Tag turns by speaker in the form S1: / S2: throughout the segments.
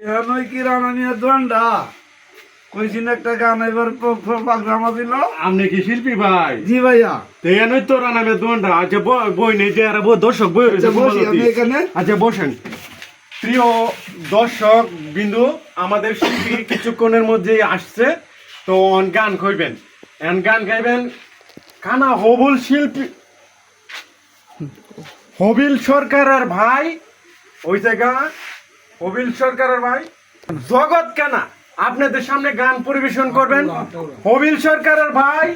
S1: নই কি রানা নিয়ে দোয়ান্ডা কইছিন একটা গান এবার পাগলামা দিল।
S2: আপনি কি শিল্পী ভাই?
S1: জি ভাইয়া।
S2: তেয়ানই তো রানামে দোনটা আচ্ছা বই নেই যে আর দর্শক বই রয়েছে
S1: আচ্ছা, এখানে।
S2: আচ্ছা বসেন। প্রিয় দর্শক বিন্দু আমাদের শিল্পী কিছুক্ষণের মধ্যে আসছে তো অন গান কইবেন। এন গান গাইবেন কানা হবুল শিল্পী হবিল সরকারের ভাই ওই জায়গা হবিল সরকারের ভাই। জগৎ কানা, আপনাদের সামনে গান পরিবেশন করবেন। হবিল সরকারের ভাই,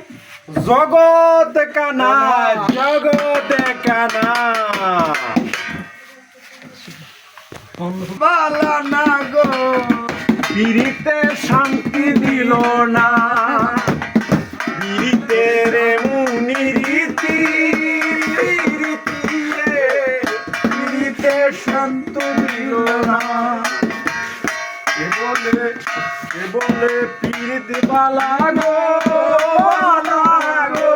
S2: জগৎ কানা জগৎ কানা।
S1: বালা না গো,
S2: পিড়িতে শান্তি দিল না। পিড়িতে রে মুনিরীতি রীতি পিড়িতে শান্ত দিল বলে বলে পিড়িতে বালা গো গো।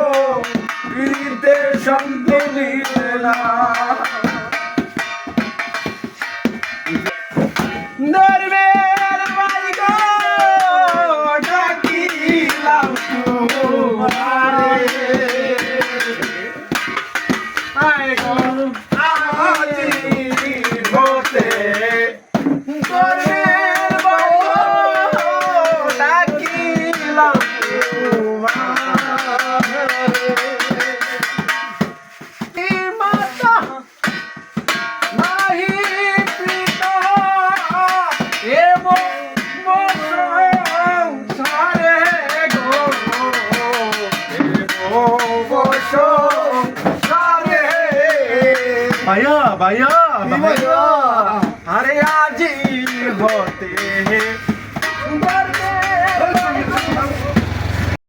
S2: পিড়িতে শান্ত ভাইয়া ভাইয়া? ভাইয়া আরে আজি হতে